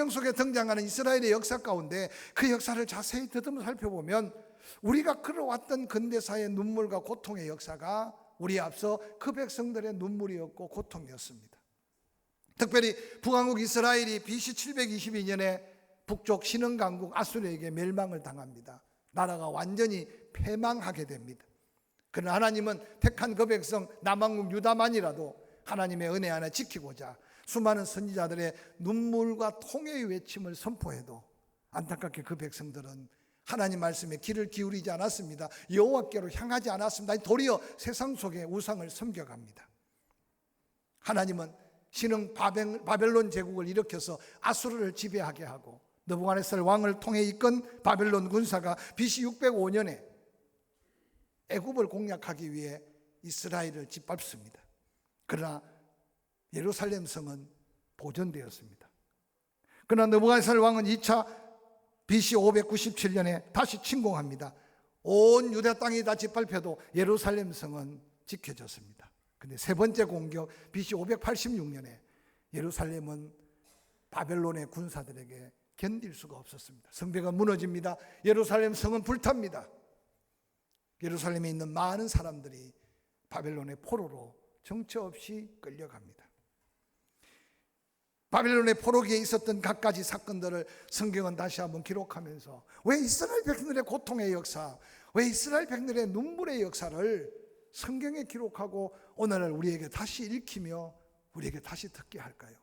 성경 속에 등장하는 이스라엘의 역사 가운데 그 역사를 자세히 더듬어 살펴보면 우리가 걸어왔던 근대사의 눈물과 고통의 역사가 우리 앞서 그 백성들의 눈물이었고 고통이었습니다. 특별히 북왕국 이스라엘이 BC 722년에 북쪽 신흥 강국 아수르에게 멸망을 당합니다. 나라가 완전히 패망하게 됩니다. 그러나 하나님은 택한 그 백성 남왕국 유다만이라도 하나님의 은혜 안에 지키고자 수많은 선지자들의 눈물과 통의 외침을 선포해도 안타깝게 그 백성들은 하나님 말씀에 귀를 기울이지 않았습니다. 여호와께로 향하지 않았습니다. 도리어 세상 속의 우상을 섬겨갑니다. 하나님은 신흥 바벨론 제국을 일으켜서 아수르를 지배하게 하고 느부갓네살 왕을 통해 이끈 바벨론 군사가 BC 605년에 애굽을 공략하기 위해 이스라엘을 짓밟습니다. 그러나 예루살렘 성은 보존되었습니다. 그러나 느부갓네살 왕은 2차 BC 597년에 다시 침공합니다. 온 유대 땅이 다 짓밟혀도 예루살렘 성은 지켜졌습니다. 근데 세 번째 공격 BC 586년에 예루살렘은 바벨론의 군사들에게 견딜 수가 없었습니다. 성벽은 무너집니다. 예루살렘 성은 불탑니다. 예루살렘에 있는 많은 사람들이 바벨론의 포로로 정처 없이 끌려갑니다. 바벨론의 포로기에 있었던 각가지 사건들을 성경은 다시 한번 기록하면서 왜 이스라엘 백성들의 고통의 역사, 왜 이스라엘 백성들의 눈물의 역사를 성경에 기록하고 오늘날 우리에게 다시 읽히며 우리에게 다시 듣게 할까요?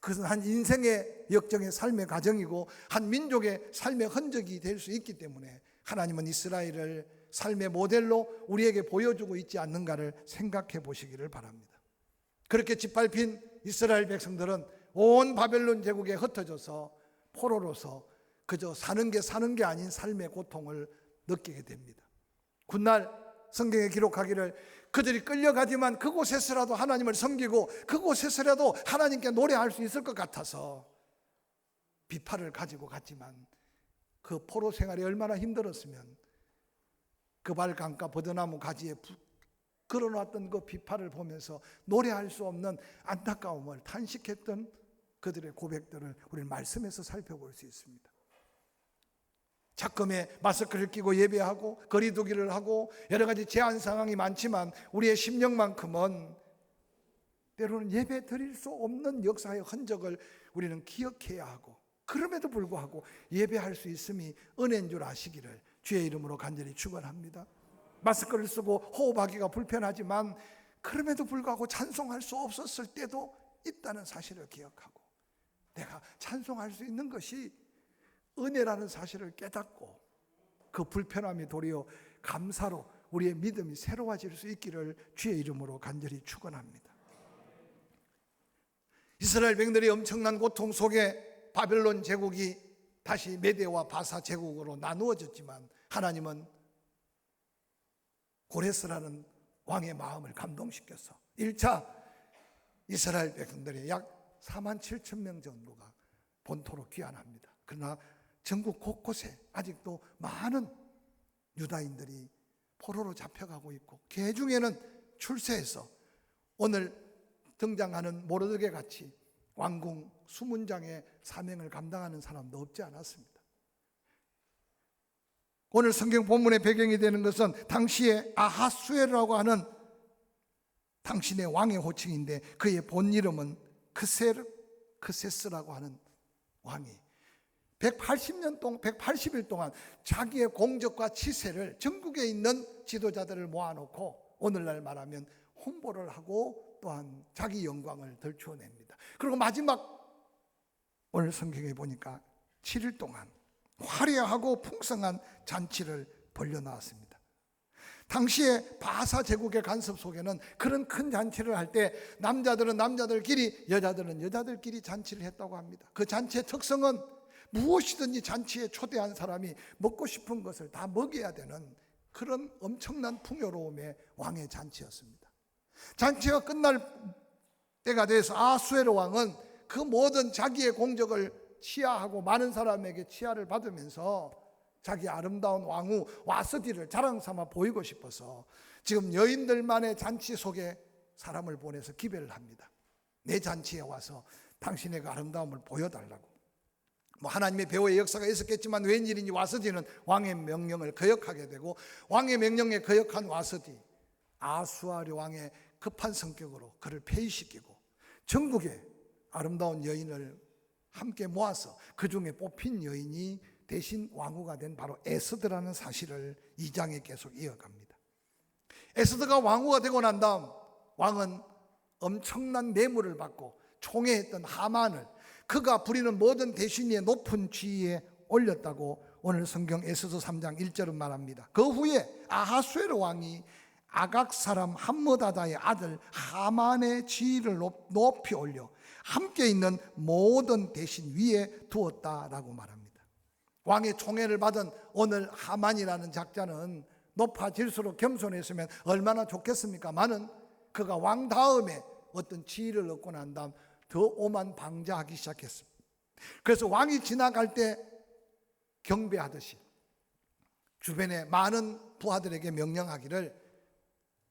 그것은 한 인생의 역정의 삶의 과정이고 한 민족의 삶의 흔적이 될 수 있기 때문에 하나님은 이스라엘을 삶의 모델로 우리에게 보여주고 있지 않는가를 생각해 보시기를 바랍니다. 그렇게 짓밟힌 이스라엘 백성들은 온 바벨론 제국에 흩어져서 포로로서 그저 사는 게 사는 게 아닌 삶의 고통을 느끼게 됩니다. 훗날 성경에 기록하기를 그들이 끌려가지만 그곳에서라도 하나님을 섬기고 그곳에서라도 하나님께 노래할 수 있을 것 같아서 비파를 가지고 갔지만 그 포로 생활이 얼마나 힘들었으면 그 발강가 버드나무 가지에 걸어놨던 그 비파를 보면서 노래할 수 없는 안타까움을 탄식했던 그들의 고백들을 우리는 말씀에서 살펴볼 수 있습니다. 작금에 마스크를 끼고 예배하고 거리두기를 하고 여러 가지 제한 상황이 많지만 우리의 심령만큼은 때로는 예배 드릴 수 없는 역사의 흔적을 우리는 기억해야 하고 그럼에도 불구하고 예배할 수 있음이 은혜인 줄 아시기를 주의 이름으로 간절히 축원합니다. 마스크를 쓰고 호흡하기가 불편하지만 그럼에도 불구하고 찬송할 수 없었을 때도 있다는 사실을 기억하고 내가 찬송할 수 있는 것이 은혜라는 사실을 깨닫고 그 불편함이 도리어 감사로 우리의 믿음이 새로워질 수 있기를 주의 이름으로 간절히 축원합니다. 이스라엘 백들이 엄청난 고통 속에 바벨론 제국이 다시 메데와 바사 제국으로 나누어졌지만 하나님은 고레스라는 왕의 마음을 감동시켜서 1차 이스라엘 백성들이 약 4만 7천 명 정도가 본토로 귀환합니다. 그러나 전국 곳곳에 아직도 많은 유다인들이 포로로 잡혀가고 있고 개 중에는 출세해서 오늘 등장하는 모르드게 같이 왕궁 수문장의 사명을 감당하는 사람도 없지 않았습니다. 오늘 성경 본문의 배경이 되는 것은 당시에 아하수에라고 하는 당신의 왕의 호칭인데 그의 본 이름은 크세르 크세스라고 하는 왕이 180년 동안 180일 동안 자기의 공적과 치세를 전국에 있는 지도자들을 모아놓고 오늘날 말하면 홍보를 하고 또한 자기 영광을 덜추어냅니다. 그리고 마지막 오늘 성경에 보니까 7일 동안 화려하고 풍성한 잔치를 벌려놨습니다. 당시에 바사 제국의 간섭 속에는 그런 큰 잔치를 할 때 남자들은 남자들끼리 여자들은 여자들끼리 잔치를 했다고 합니다. 그 잔치의 특성은 무엇이든지 잔치에 초대한 사람이 먹고 싶은 것을 다 먹여야 되는 그런 엄청난 풍요로움의 왕의 잔치였습니다. 잔치가 끝날 때가 돼서 아수에르 왕은 그 모든 자기의 공적을 치하하고 많은 사람에게 치하를 받으면서 자기 아름다운 왕후 와스디를 자랑 삼아 보이고 싶어서 지금 여인들만의 잔치 속에 사람을 보내서 기별을 합니다. 내 잔치에 와서 당신의 그 아름다움을 보여달라고. 뭐 하나님의 배후의 역사가 있었겠지만 웬일인지 와서디는 왕의 명령을 거역하게 되고 왕의 명령에 거역한 와서디 아수아리 왕의 급한 성격으로 그를 폐위시키고 전국에 아름다운 여인을 함께 모아서 그 중에 뽑힌 여인이 대신 왕후가 된 바로 에스드라는 사실을 이 장에 계속 이어갑니다. 에스드가 왕후가 되고 난 다음 왕은 엄청난 뇌물을 받고 총애했던 하만을 그가 부리는 모든 대신의 높은 지위에 올렸다고 오늘 성경 에스더 3장 1절은 말합니다. 그 후에 아하수에르 왕이 아각 사람 함므다다의 아들 하만의 지위를 높- 높이 올려 함께 있는 모든 대신 위에 두었다라고 말합니다. 왕의 총애를 받은 오늘 하만이라는 작자는 높아질수록 겸손했으면 얼마나 좋겠습니까? 많은 그가 왕 다음에 어떤 지위를 얻고 난 다음 더 오만 방자하기 시작했습니다. 그래서 왕이 지나갈 때 경배하듯이 주변에 많은 부하들에게 명령하기를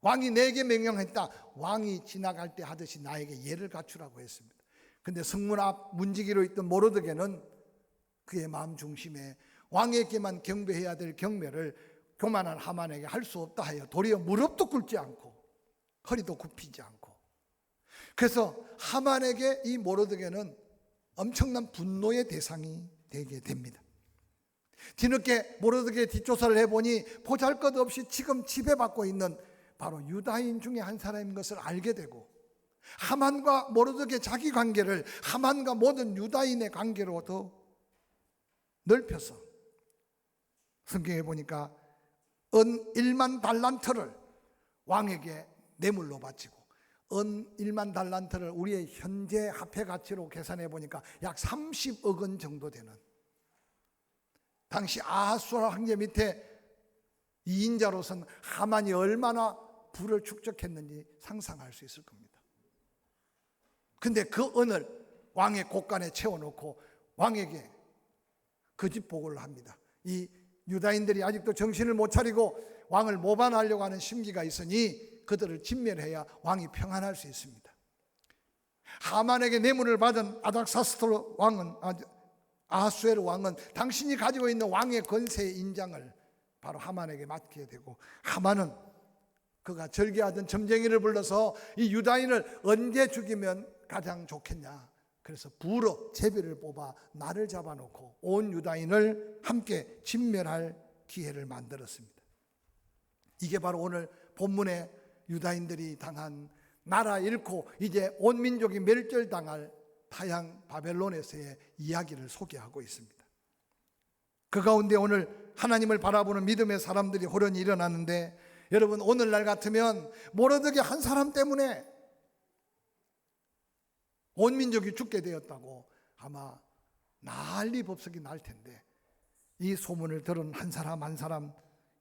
왕이 내게 명령했다. 왕이 지나갈 때 하듯이 나에게 예를 갖추라고 했습니다. 근데 성문 앞 문지기로 있던 모르드게는 그의 마음 중심에 왕에게만 경배해야 될 경배를 교만한 하만에게 할 수 없다 하여 도리어 무릎도 꿇지 않고 허리도 굽히지 않고 그래서 하만에게 이 모르드게는 엄청난 분노의 대상이 되게 됩니다. 뒤늦게 모르드게 뒷조사를 해보니 보잘것없이 지금 지배받고 있는 바로 유다인 중에 한 사람인 것을 알게 되고 하만과 모르드게 자기 관계를 하만과 모든 유다인의 관계로 더 넓혀서 성경에 보니까 은 1만 달란트를 왕에게 뇌물로 바치고 은 1만 달란트를 우리의 현재 화폐 가치로 계산해 보니까 약 30억 원 정도 되는 당시 아하수라 황제 밑에 이인자로서는 하만이 얼마나 부를 축적했는지 상상할 수 있을 겁니다. 근데 그 은을 왕의 곳간에 채워놓고 왕에게 거짓 보고를 합니다. 이 유다인들이 아직도 정신을 못 차리고 왕을 모반하려고 하는 심기가 있으니 그들을 진멸해야 왕이 평안할 수 있습니다. 하만에게 뇌물을 받은 아닥사스토 왕은 아, 아하수에르 왕은 당신이 가지고 있는 왕의 권세의 인장을 바로 하만에게 맡게 되고 하만은 그가 절개하던 점쟁이를 불러서 이 유다인을 언제 죽이면 가장 좋겠냐. 그래서 부로 제비를 뽑아 나를 잡아놓고 온 유다인을 함께 진멸할 기회를 만들었습니다. 이게 바로 오늘 본문에 유다인들이 당한 나라 잃고 이제 온 민족이 멸절당할 타양 바벨론에서의 이야기를 소개하고 있습니다. 그 가운데 오늘 하나님을 바라보는 믿음의 사람들이 호련히 일어났는데 여러분 오늘날 같으면 모르드게 한 사람 때문에 온 민족이 죽게 되었다고 아마 난리 법석이 날 텐데 이 소문을 들은 한 사람 한 사람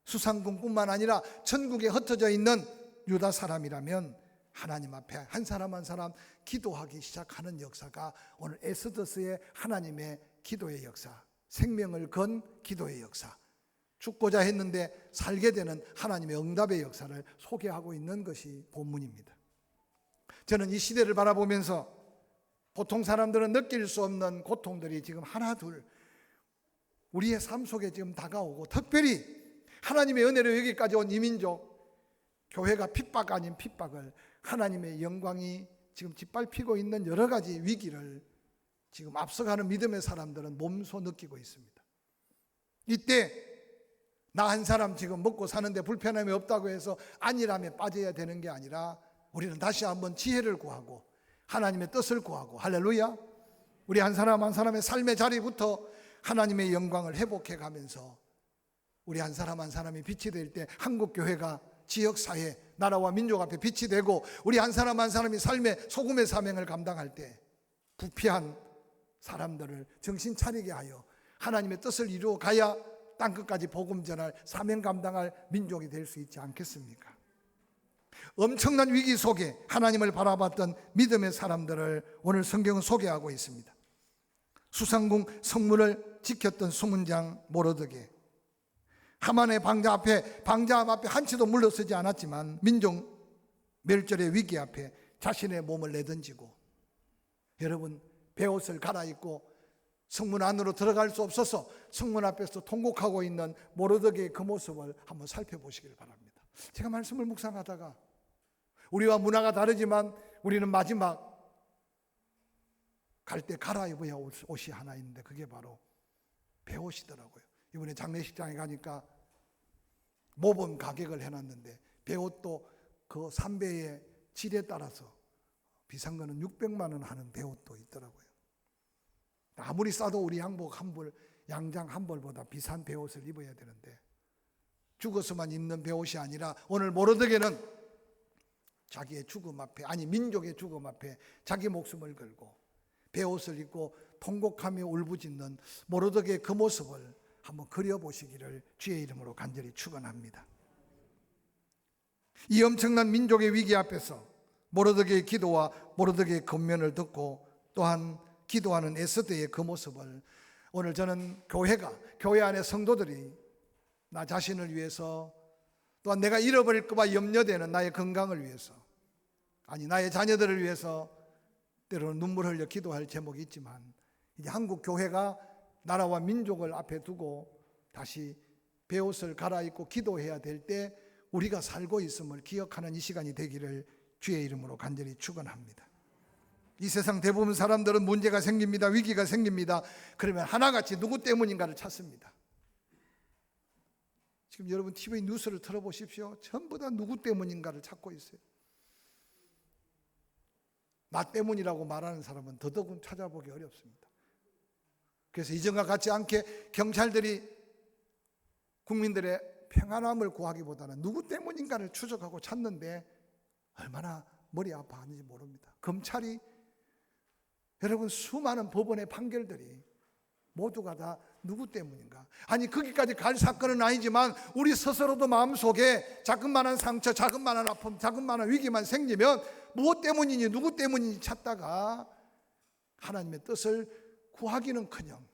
수상군뿐만 아니라 전국에 흩어져 있는 유다 사람이라면 하나님 앞에 한 사람 한 사람 기도하기 시작하는 역사가 오늘 에스더스의 하나님의 기도의 역사, 생명을 건 기도의 역사, 죽고자 했는데 살게 되는 하나님의 응답의 역사를 소개하고 있는 것이 본문입니다. 저는 이 시대를 바라보면서 보통 사람들은 느낄 수 없는 고통들이 지금 하나 둘 우리의 삶 속에 지금 다가오고 특별히 하나님의 은혜로 여기까지 온 이민족 교회가 핍박 아닌 핍박을 하나님의 영광이 지금 짓밟히고 있는 여러 가지 위기를 지금 앞서가는 믿음의 사람들은 몸소 느끼고 있습니다. 이때 나 한 사람 지금 먹고 사는데 불편함이 없다고 해서 안일함에 빠져야 되는 게 아니라 우리는 다시 한번 지혜를 구하고 하나님의 뜻을 구하고 할렐루야. 우리 한 사람 한 사람의 삶의 자리부터 하나님의 영광을 회복해 가면서 우리 한 사람 한 사람이 빛이 될 때 한국 교회가 지역 사회 나라와 민족 앞에 빛이 되고 우리 한 사람 한 사람이 삶의 소금의 사명을 감당할 때 부패한 사람들을 정신 차리게 하여 하나님의 뜻을 이루어 가야 땅 끝까지 복음 전할 사명 감당할 민족이 될 수 있지 않겠습니까? 엄청난 위기 속에 하나님을 바라봤던 믿음의 사람들을 오늘 성경은 소개하고 있습니다. 수상궁 성문을 지켰던 수문장 모로드게 하만의 방자 앞에 방자 앞에 한치도 물러서지 않았지만 민족 멸절의 위기 앞에 자신의 몸을 내던지고 여러분 베옷을 갈아입고 성문 안으로 들어갈 수 없어서 성문 앞에서 통곡하고 있는 모르드게의 그 모습을 한번 살펴보시길 바랍니다. 제가 말씀을 묵상하다가 우리와 문화가 다르지만 우리는 마지막 갈 때 갈아입어야 올 옷이 하나 있는데 그게 바로 배옷이더라고요. 이번에 장례식장에 가니까 모범 가격을 해놨는데 배옷도 그 삼배의 질에 따라서 비싼 거는 600만 원 하는 배옷도 있더라고요. 아무리 싸도 우리 양복 한 벌, 양장 한 벌보다 비싼 배옷을 입어야 되는데 죽어서만 입는 배옷이 아니라 오늘 모르드게는 자기의 죽음 앞에 아니 민족의 죽음 앞에 자기 목숨을 걸고 배옷을 입고 통곡하며 울부짖는 모르드게의 그 모습을 한번 그려보시기를 주의 이름으로 간절히 축원합니다. 이 엄청난 민족의 위기 앞에서 모르드게의 기도와 모르드게의 권면을 듣고 또한 기도하는 에스더의 그 모습을 오늘 저는 교회가 교회 안의 성도들이 나 자신을 위해서 또한 내가 잃어버릴까봐 염려되는 나의 건강을 위해서 아니 나의 자녀들을 위해서 때로는 눈물 흘려 기도할 제목이 있지만 이제 한국 교회가 나라와 민족을 앞에 두고 다시 배옷을 갈아입고 기도해야 될 때 우리가 살고 있음을 기억하는 이 시간이 되기를 주의 이름으로 간절히 축원합니다. 이 세상 대부분 사람들은 문제가 생깁니다. 위기가 생깁니다. 그러면 하나같이 누구 때문인가를 찾습니다. 지금 여러분 TV 뉴스를 틀어보십시오. 전부 다 누구 때문인가를 찾고 있어요. 나 때문이라고 말하는 사람은 더더욱 찾아보기 어렵습니다. 그래서 이전과 같지 않게 경찰들이 국민들의 평안함을 구하기보다는 누구 때문인가를 추적하고 찾는데 얼마나 머리 아파하는지 모릅니다. 검찰이 여러분 수많은 법원의 판결들이 모두가 다 누구 때문인가? 아니 거기까지 갈 사건은 아니지만 우리 스스로도 마음속에 자그마한 상처, 자그마한 아픔, 자그마한 위기만 생기면 무엇 때문이니 누구 때문인지 찾다가 하나님의 뜻을 구하기는 커녕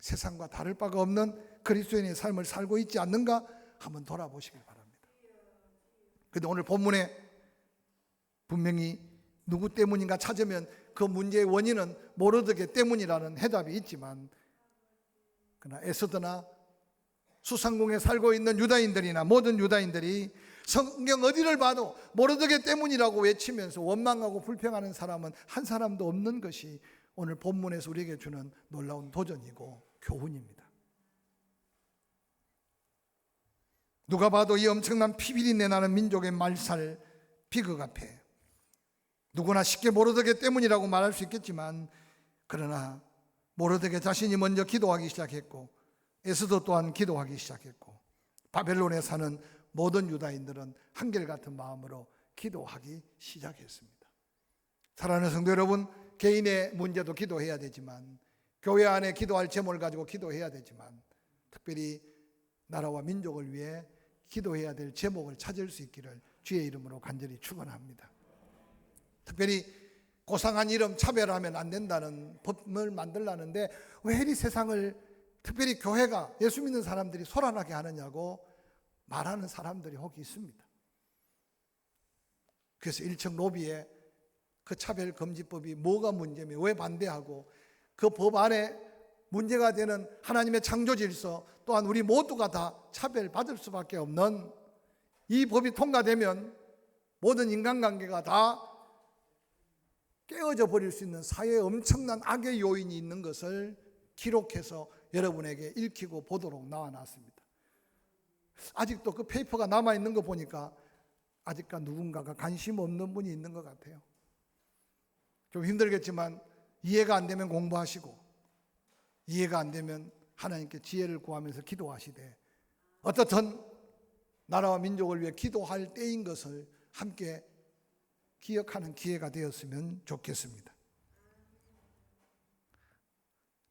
세상과 다를 바가 없는 그리스도인의 삶을 살고 있지 않는가 한번 돌아보시길 바랍니다. 근데 오늘 본문에 분명히 누구 때문인가 찾으면 그 문제의 원인은 모르드게 때문이라는 해답이 있지만 그러나 에스더나 수상궁에 살고 있는 유다인들이나 모든 유다인들이 성경 어디를 봐도 모르드게 때문이라고 외치면서 원망하고 불평하는 사람은 한 사람도 없는 것이 오늘 본문에서 우리에게 주는 놀라운 도전이고 교훈입니다. 누가 봐도 이 엄청난 피비린내 나는 민족의 말살 비극 앞에 누구나 쉽게 모르드게 때문이라고 말할 수 있겠지만 그러나 모르드게 자신이 먼저 기도하기 시작했고 에스도 또한 기도하기 시작했고 바벨론에 사는 모든 유다인들은 한결같은 마음으로 기도하기 시작했습니다. 사랑하는 성도 여러분, 개인의 문제도 기도해야 되지만 교회 안에 기도할 제목을 가지고 기도해야 되지만 특별히 나라와 민족을 위해 기도해야 될 제목을 찾을 수 있기를 주의 이름으로 간절히 축원합니다. 특별히 고상한 이름 차별하면 안 된다는 법을 만들라는데 왜 이리 세상을 특별히 교회가 예수 믿는 사람들이 소란하게 하느냐고 말하는 사람들이 혹 있습니다. 그래서 일청 로비에 그 차별 금지법이 뭐가 문제며 왜 반대하고 그 법 안에 문제가 되는 하나님의 창조 질서 또한 우리 모두가 다 차별받을 수밖에 없는 이 법이 통과되면 모든 인간관계가 다 깨어져 버릴 수 있는 사회에 엄청난 악의 요인이 있는 것을 기록해서 여러분에게 읽히고 보도록 나와놨습니다. 아직도 그 페이퍼가 남아 있는 거 보니까 아직까 누군가가 관심 없는 분이 있는 것 같아요. 좀 힘들겠지만 이해가 안 되면 공부하시고 이해가 안 되면 하나님께 지혜를 구하면서 기도하시되 어떻든 나라와 민족을 위해 기도할 때인 것을 함께 기억하는 기회가 되었으면 좋겠습니다.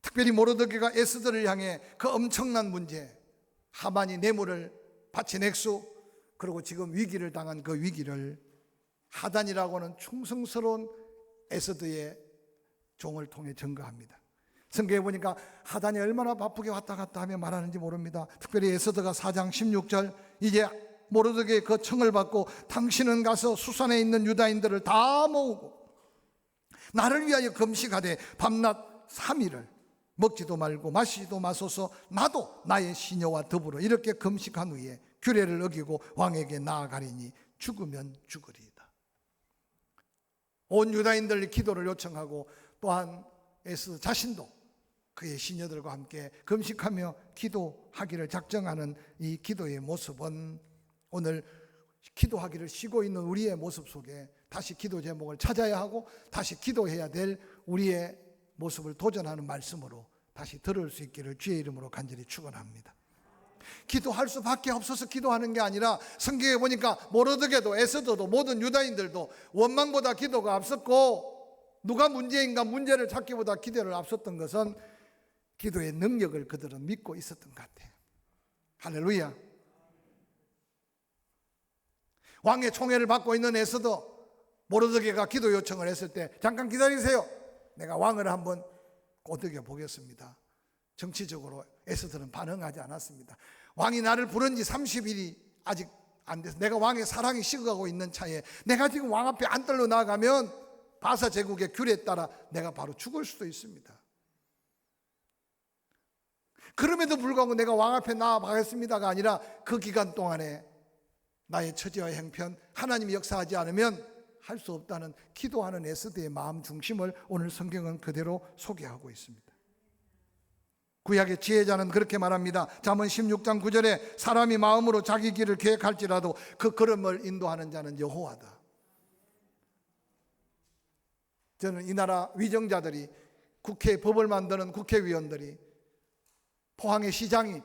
특별히 모르드게가 에스더를 향해 그 엄청난 문제 하만이 뇌물을 바친 액수 그리고 지금 위기를 당한 그 위기를 하단이라고는 충성스러운 에스더의 종을 통해 증거합니다. 성경에 보니까 하단이 얼마나 바쁘게 왔다 갔다 하며 말하는지 모릅니다. 특별히 에스더가 4장 16절 이제 모르드게 그 청을 받고 당신은 가서 수산에 있는 유다인들을 다 모으고 나를 위하여 금식하되 밤낮 3일을 먹지도 말고 마시지도 마소서 나도 나의 시녀와 더불어 이렇게 금식한 후에 규례를 어기고 왕에게 나아가리니 죽으면 죽으리이다. 온 유다인들 기도를 요청하고 또한 에스 자신도 그의 시녀들과 함께 금식하며 기도하기를 작정하는 이 기도의 모습은 오늘 기도하기를 쉬고 있는 우리의 모습 속에 다시 기도 제목을 찾아야 하고 다시 기도해야 될 우리의 모습을 도전하는 말씀으로 다시 들을 수 있기를 주의 이름으로 간절히 축원합니다. 기도할 수밖에 없어서 기도하는 게 아니라 성경에 보니까 모르드게도 에스더도 모든 유다인들도 원망보다 기도가 앞섰고 누가 문제인가 문제를 찾기보다 기도를 앞섰던 것은 기도의 능력을 그들은 믿고 있었던 것 같아요. 할렐루야. 왕의 총애를 받고 있는 에스더 모르드게가 기도 요청을 했을 때 잠깐 기다리세요. 내가 왕을 한번 꼬드겨 보겠습니다. 정치적으로 에스더는 반응하지 않았습니다. 왕이 나를 부른 지 30일이 아직 안 돼서 내가 왕의 사랑이 식어가고 있는 차에 내가 지금 왕 앞에 안 떨러 나가면 바사 제국의 규례에 따라 내가 바로 죽을 수도 있습니다. 그럼에도 불구하고 내가 왕 앞에 나아가겠습니다가 아니라 그 기간 동안에 나의 처지와 형편 하나님이 역사하지 않으면 할 수 없다는 기도하는 에스더의 마음 중심을 오늘 성경은 그대로 소개하고 있습니다. 구약의 지혜자는 그렇게 말합니다. 잠언 16장 9절에 사람이 마음으로 자기 길을 계획할지라도 그 걸음을 인도하는 자는 여호와다. 저는 이 나라 위정자들이 국회 법을 만드는 국회의원들이 포항의 시장이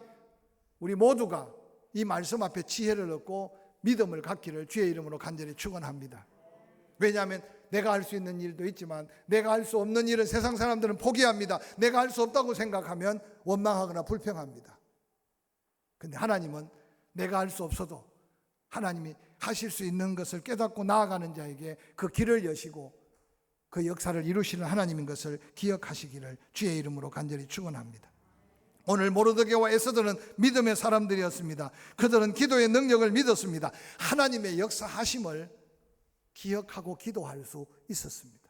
우리 모두가 이 말씀 앞에 지혜를 얻고 믿음을 갖기를 주의 이름으로 간절히 축원합니다. 왜냐하면 내가 할 수 있는 일도 있지만 내가 할 수 없는 일은 세상 사람들은 포기합니다. 내가 할 수 없다고 생각하면 원망하거나 불평합니다. 근데 하나님은 내가 할 수 없어도 하나님이 하실 수 있는 것을 깨닫고 나아가는 자에게 그 길을 여시고 그 역사를 이루시는 하나님인 것을 기억하시기를 주의 이름으로 간절히 축원합니다. 오늘 모르드게와 에스더는 믿음의 사람들이었습니다. 그들은 기도의 능력을 믿었습니다. 하나님의 역사하심을 기억하고 기도할 수 있었습니다.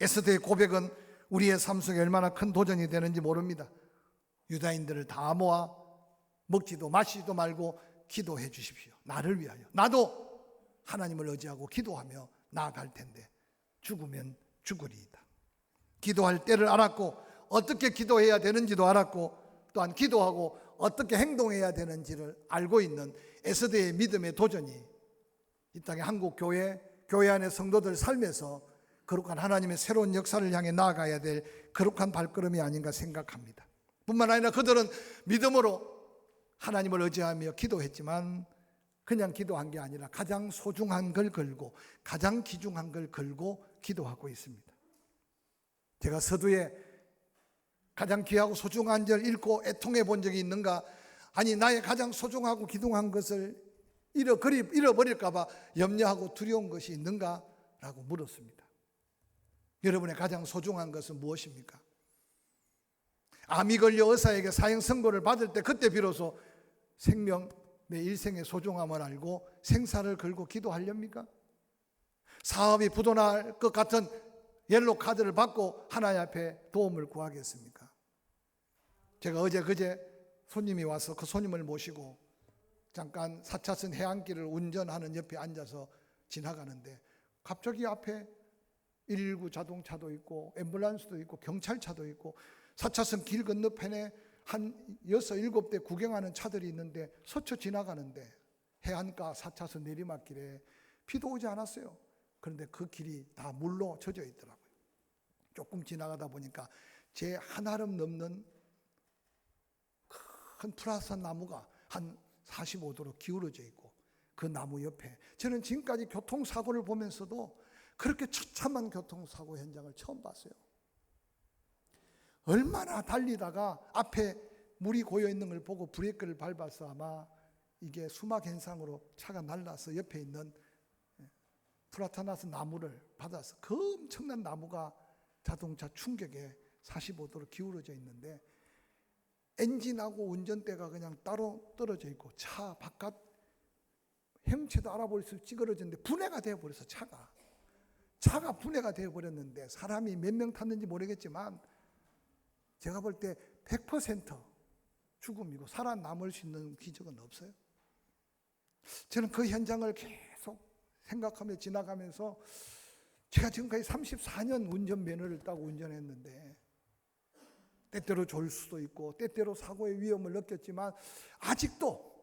에스더의 고백은 우리의 삶 속에 얼마나 큰 도전이 되는지 모릅니다. 유다인들을 다 모아 먹지도 마시지도 말고 기도해 주십시오. 나를 위하여. 나도 하나님을 의지하고 기도하며 나아갈 텐데 죽으면 죽으리이다. 기도할 때를 알았고 어떻게 기도해야 되는지도 알았고 또한 기도하고 어떻게 행동해야 되는지를 알고 있는 에스더의 믿음의 도전이 이 땅의 한국 교회, 교회 안의 성도들 삶에서 거룩한 하나님의 새로운 역사를 향해 나아가야 될 거룩한 발걸음이 아닌가 생각합니다. 뿐만 아니라 그들은 믿음으로 하나님을 의지하며 기도했지만 그냥 기도한 게 아니라 가장 소중한 걸 걸고 가장 귀중한 걸 걸고 기도하고 있습니다. 제가 서두에 가장 귀하고 소중한 절 읽고 애통해 본 적이 있는가? 아니 나의 가장 소중하고 기둥한 것을 잃어버릴까봐 염려하고 두려운 것이 있는가? 라고 물었습니다. 여러분의 가장 소중한 것은 무엇입니까? 암이 걸려 의사에게 사형 선고를 받을 때 그때 비로소 생명, 내 일생의 소중함을 알고 생사를 걸고 기도하렵니까? 사업이 부도날 것 같은 옐로 카드를 받고 하나님 앞에 도움을 구하겠습니까? 제가 어제 그제 손님이 와서 그 손님을 모시고 잠깐 4차선 해안길을 운전하는 옆에 앉아서 지나가는데 갑자기 앞에 119 자동차도 있고 앰뷸런스도 있고 경찰차도 있고 4차선 길 건너편에 한 여섯 일곱 대 구경하는 차들이 있는데 서쳐 지나가는데 해안가 4차선 내리막길에 비도 오지 않았어요. 그런데 그 길이 다 물로 젖어 있더라고요. 조금 지나가다 보니까 제 한아름 넘는 큰 프라산 나무가 한 45도로 기울어져 있고 그 나무 옆에 저는 지금까지 교통사고를 보면서도 그렇게 처참한 교통사고 현장을 처음 봤어요. 얼마나 달리다가 앞에 물이 고여 있는 걸 보고 브레이크를 밟아서 아마 이게 수막 현상으로 차가 날라서 옆에 있는 프라타나스 나무를 받아서 그 엄청난 나무가 자동차 충격에 45도로 기울어져 있는데 엔진하고 운전대가 그냥 따로 떨어져 있고 차 바깥 형체도 알아볼 수 찌그러졌는데 분해가 되어 버려서 차가 차가 분해가 되어 버렸는데 사람이 몇 명 탔는지 모르겠지만 제가 볼 때 100% 죽음이고 살아남을 수 있는 기적은 없어요. 저는 그 현장을 계속 생각하며 지나가면서 제가 지금까지 34년 운전면허를 따고 운전했는데 때때로 졸 수도 있고 때때로 사고의 위험을 느꼈지만 아직도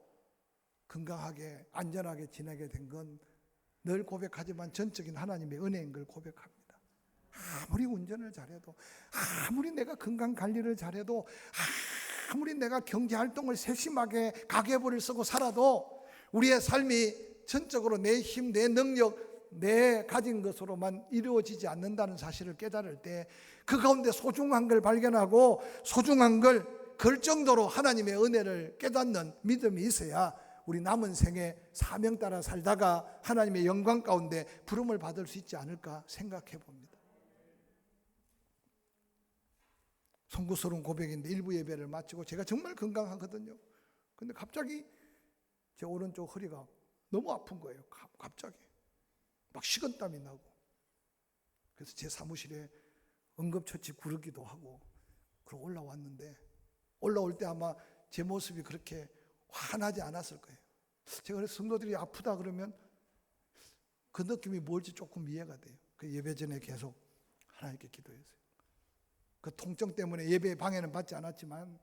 건강하게 안전하게 지내게 된 건 늘 고백하지만 전적인 하나님의 은혜인 걸 고백합니다. 아무리 운전을 잘해도 아무리 내가 건강 관리를 잘해도 아무리 내가 경제 활동을 세심하게 가계부를 쓰고 살아도 우리의 삶이 전적으로 내 힘, 내 능력, 내 가진 것으로만 이루어지지 않는다는 사실을 깨달을 때 그 가운데 소중한 걸 발견하고 소중한 걸 걸 정도로 하나님의 은혜를 깨닫는 믿음이 있어야 우리 남은 생에 사명 따라 살다가 하나님의 영광 가운데 부름을 받을 수 있지 않을까 생각해 봅니다. 송구스러운 고백인데 일부 예배를 마치고 제가 정말 건강하거든요. 근데 갑자기 제 오른쪽 허리가 너무 아픈 거예요. 가- 갑자기. 막 식은땀이 나고. 그래서 제 사무실에 응급처치 구르기도 하고 그러고 올라왔는데 올라올 때 아마 제 모습이 그렇게 환하지 않았을 거예요. 제가 그래서 성도들이 아프다 그러면 그 느낌이 뭘지 조금 이해가 돼요. 그 예배 전에 계속 하나님께 기도했어요. 그 통증 때문에 예배 방해는 받지 않았지만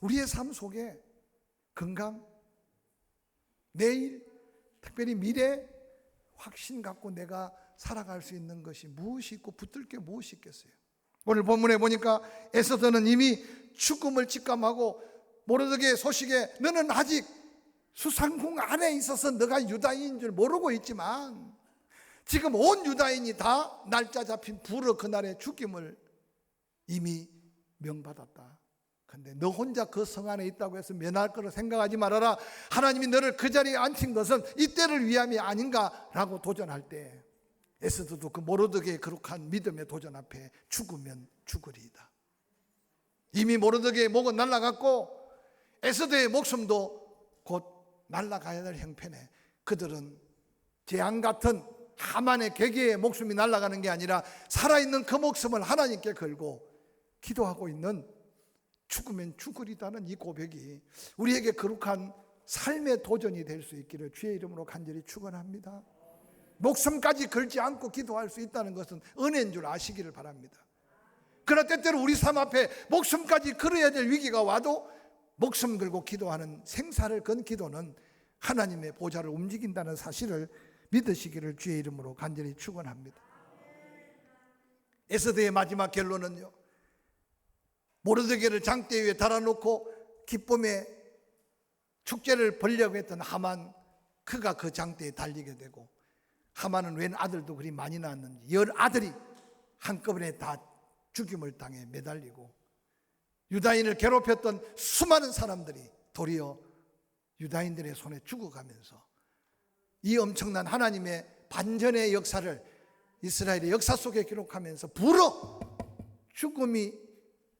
우리의 삶 속에 건강, 내일, 특별히 미래 확신 갖고 내가 살아갈 수 있는 것이 무엇이 있고 붙들 게 무엇이 있겠어요? 오늘 본문에 보니까 에서더는 이미 죽음을 직감하고 모르드게 소식에 너는 아직 수상궁 안에 있어서 너가 유다인인 줄 모르고 있지만 지금 온 유다인이 다 날짜 잡힌 불어 그날의 죽임을 이미 명받았다. 근데 너 혼자 그 성 안에 있다고 해서 면할 거라 생각하지 말아라. 하나님이 너를 그 자리에 앉힌 것은 이때를 위함이 아닌가라고 도전할 때 에스더도 그 모르드게의 거룩한 믿음의 도전 앞에 죽으면 죽으리이다. 이미 모르드게의 목은 날라갔고 에스더의 목숨도 곧 날라가야 될 형편에 그들은 재앙 같은 하만의 계계의 목숨이 날아가는 게 아니라 살아있는 그 목숨을 하나님께 걸고 기도하고 있는 죽으면 죽으리다는 이 고백이 우리에게 거룩한 삶의 도전이 될 수 있기를 주의 이름으로 간절히 축원합니다. 목숨까지 걸지 않고 기도할 수 있다는 것은 은혜인 줄 아시기를 바랍니다. 그러나 때때로 우리 삶 앞에 목숨까지 걸어야 될 위기가 와도 목숨 걸고 기도하는 생사를 건 기도는 하나님의 보좌를 움직인다는 사실을 믿으시기를 주의 이름으로 간절히 축원합니다. 에스더의 마지막 결론은요. 모르드게를 장대 위에 달아놓고 기쁨의 축제를 벌려고 했던 하만 그가 그 장대에 달리게 되고 하만은 웬 아들도 그리 많이 낳았는지 열 아들이 한꺼번에 다 죽임을 당해 매달리고 유다인을 괴롭혔던 수많은 사람들이 도리어 유다인들의 손에 죽어가면서 이 엄청난 하나님의 반전의 역사를 이스라엘의 역사 속에 기록하면서 불어 죽음이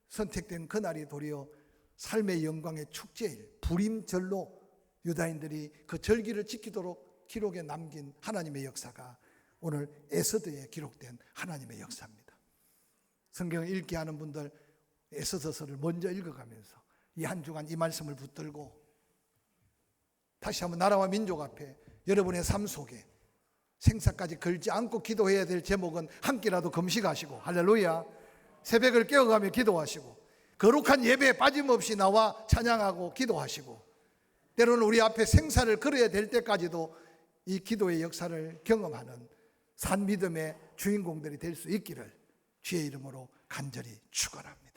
선택된 그날이 도리어 삶의 영광의 축제일 불임절로 유다인들이 그 절기를 지키도록 기록에 남긴 하나님의 역사가 오늘 에스더에 기록된 하나님의 역사입니다. 성경을 읽게 하는 분들 에스더서를 먼저 읽어가면서 이 한 주간 이 말씀을 붙들고 다시 한번 나라와 민족 앞에 여러분의 삶 속에 생사까지 걸지 않고 기도해야 될 제목은 한 끼라도 금식하시고 할렐루야 새벽을 깨어가며 기도하시고 거룩한 예배에 빠짐없이 나와 찬양하고 기도하시고 때로는 우리 앞에 생사를 걸어야 될 때까지도 이 기도의 역사를 경험하는 산 믿음의 주인공들이 될 수 있기를 주의 이름으로 간절히 축원합니다.